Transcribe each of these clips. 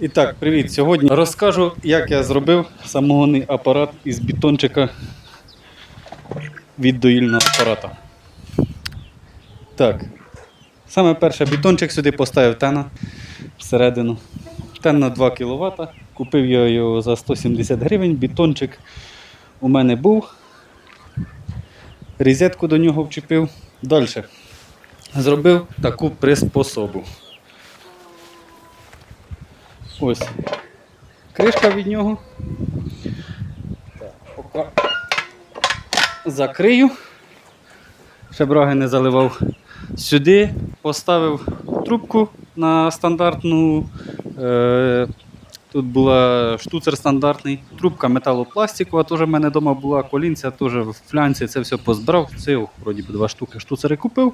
І так, привіт. Сьогодні розкажу, як я зробив самогонний апарат із бетончика від доїльного апарата. Так. Саме перше бетончик сюди поставив тена всередину. Тен на 2 кВт. Купив я його за 170 гривень. Бетончик у мене був. Різетку до нього вчепив. Далі. Зробив таку приспособу. Ось. Кришка від нього. Так, закрию. Ще браги не заливав. Сюди поставив трубку на стандартну. Е, тут була штуцер стандартний, трубка металопластикова, теж в мене вдома була колінця, теж в флянці це все позбирав. Це вроді два штуки штуцери купив.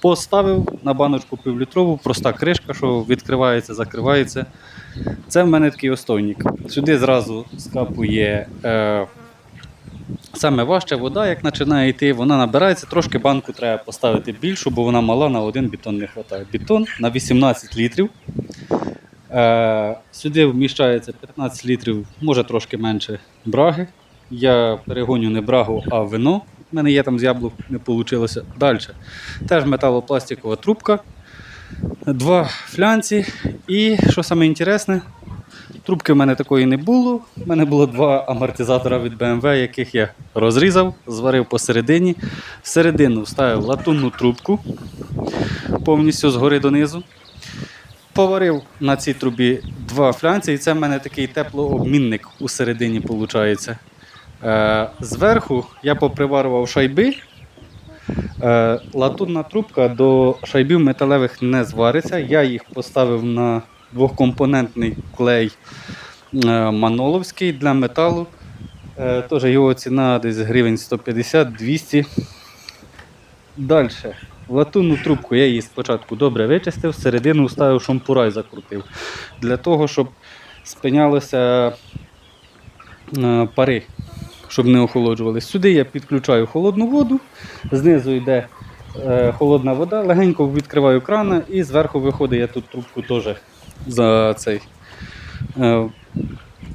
Поставив на баночку півлітрову, проста кришка, що відкривається, закривається. Це в мене такий остойник. Сюди зразу скапує е, саме важча вода, як починає йти, вона набирається. Трошки банку треба поставити більшу, бо вона мала на один бетон не вистачає. Бетон на 18 літрів. Е, сюди вміщається 15 літрів, може трошки менше браги. Я перегоню не брагу, а вино. У мене є там з яблук, не вийшло. Далі. Теж металопластикова трубка, два флянці. І що саме інтересне, трубки в мене такої не було. У мене було два амортизатора від BMW, яких я розрізав, зварив посередині. Всередину вставив латунну трубку повністю згори донизу. Поварив на цій трубі два флянці, і це в мене такий теплообмінник у середині виходить. Е, зверху я поприварював шайби. Е, латунна трубка до шайбів металевих не звариться. Я їх поставив на двохкомпонентний клей е, маноловський для металу. Теж його ціна десь гривень 150-200. Далі. Латунну трубку я її спочатку добре вичистив, всередину вставив шампура і закрутив. Для того, щоб спинялися пари, щоб не охолоджувалися. Сюди я підключаю холодну воду, знизу йде е, холодна вода, легенько відкриваю крана і зверху виходить, я тут трубку теж за цей е,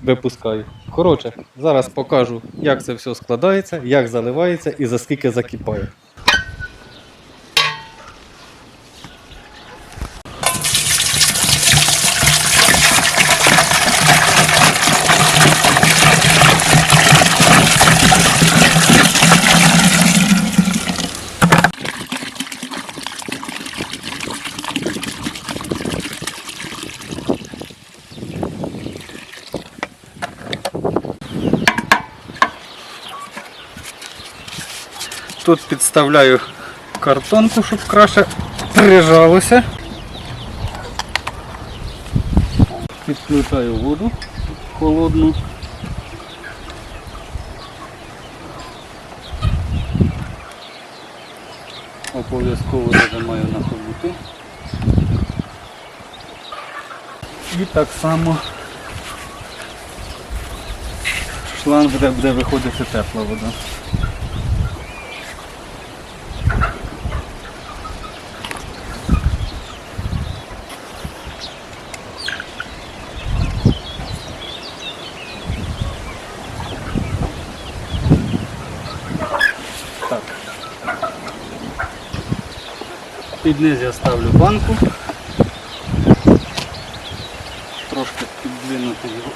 випускаю. Коротше, зараз покажу, як це все складається, як заливається і за скільки закипає. Тут підставляю картонку, щоб краще прижалося. Підключаю воду холодну. Обов'язково зажимаю на хомути. І так само шланг, де буде виходити тепла вода. Під низ я ставлю банку. Трошки підвинути його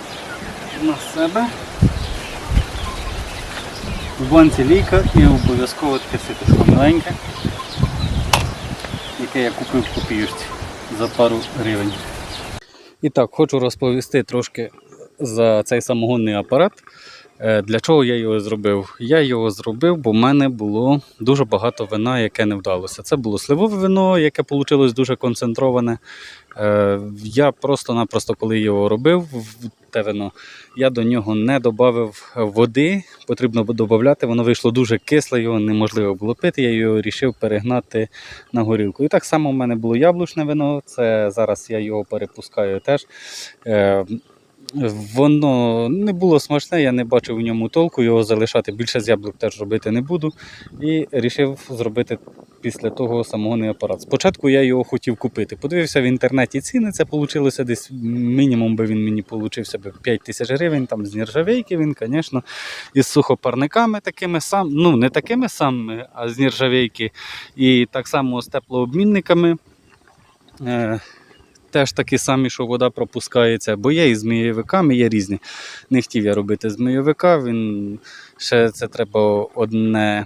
на себе. В банці лійка і обов'язково таке ситочко маленьке, яке я купив в копіюшці за пару гривень. І так, хочу розповісти трошки за цей самогонний апарат. Е, Для чого я його зробив? Я його зробив, бо в мене було дуже багато вина, яке не вдалося. Це було сливове вино, яке вийшло дуже концентроване. Е, Я просто-напросто, коли його робив, те вино, я до нього не додав води, потрібно додати, воно вийшло дуже кисле, його неможливо було пити, я його вирішив перегнати на горілку. І так само в мене було яблучне вино, це зараз я його перепускаю теж. Е, Воно не було смачне, я не бачив в ньому толку його залишати. Більше з яблук теж робити не буду. І вирішив зробити після того самогонний апарат. Спочатку я його хотів купити. Подивився в інтернеті ціни, це вийшло десь мінімум би він мені получився би 5 тисяч гривень, там з нержавейки він, звісно, із сухопарниками такими сам, ну не такими самими, а з нержавейки. І так само з теплообмінниками. Теж такі самі, що вода пропускається, бо є і змійовиками, є різні. Не хотів я робити змійовика, він ще це треба одне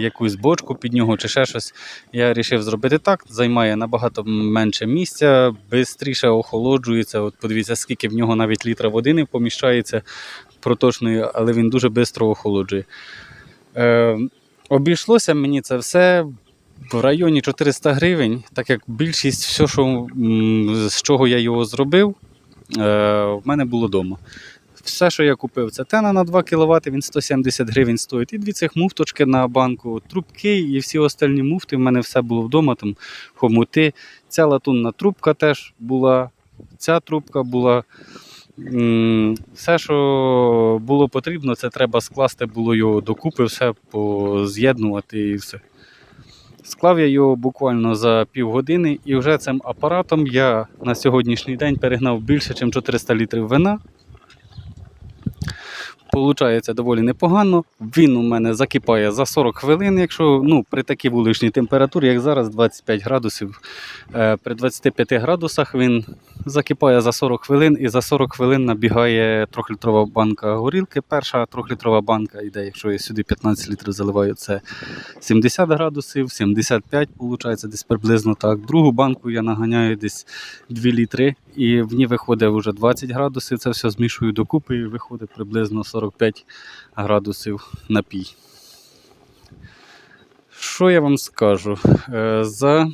якусь бочку під нього чи ще щось. Я вирішив зробити так, займає набагато менше місця, швидше охолоджується. От подивіться, скільки в нього навіть літра води не поміщається проточної, але він дуже швидко охолоджує. Е, обійшлося мені це все в районі 400 гривень, так як більшість, все, що, з чого я його зробив, е, в мене було вдома. Все, що я купив, це тена на 2 кВт, він 170 гривень стоїть. І дві цих муфточки на банку, трубки і всі остальні муфти. В мене все було вдома, там хомути. Ця латунна трубка теж була, ця трубка була. Все, що було потрібно, це треба скласти було його докупи, все поз'єднувати і все. Склав я його буквально за півгодини, і вже цим апаратом я на сьогоднішній день перегнав більше, ніж 400 літрів вина. Получається доволі непогано. Він у мене закипає за 40 хвилин, якщо ну, при такій вуличній температурі, як зараз 25 градусів. Е, при 25 градусах він закипає за 40 хвилин і за 40 хвилин набігає 3-літрова банка горілки. Перша 3-літрова банка йде, якщо я сюди 15 літрів заливаю, це 70 градусів, 75 виходить десь приблизно так. Другу банку я наганяю десь 2 літри, і в ній виходить вже 20 градусів. Це все змішую докупи і виходить приблизно 45 градусів напій. Що я вам скажу? Е, За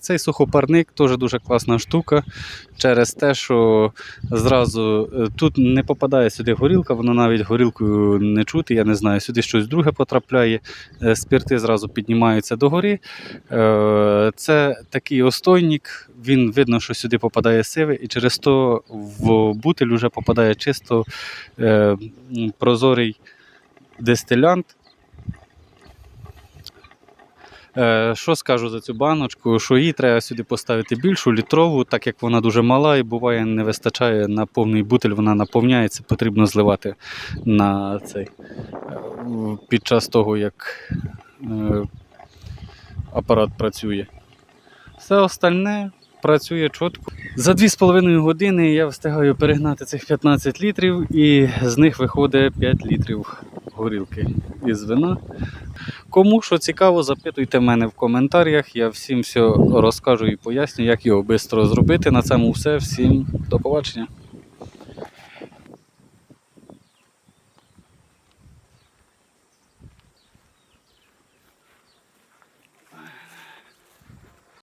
цей сухопарник теж дуже класна штука через те, що зразу е, тут не попадає сюди горілка, воно навіть горілкою не чути, я не знаю, сюди щось друге потрапляє, е, спирти зразу піднімаються догори. Е, Це такий остойник, він видно, що сюди попадає сиве, і через то в бутиль вже попадає чисто е, прозорий дистилянт. Е, Що скажу за цю баночку? Що її треба сюди поставити більшу літрову, так як вона дуже мала і буває не вистачає на повний бутиль, вона наповняється, потрібно зливати на цей е, під час того, як е, апарат працює. Все остальне працює чітко. За 2,5 години я встигаю перегнати цих 15 літрів, і з них виходить 5 літрів горілки із вина. Кому що цікаво, запитуйте мене в коментарях. Я всім все розкажу і поясню, як його швидко зробити. На цьому все. Всім до побачення.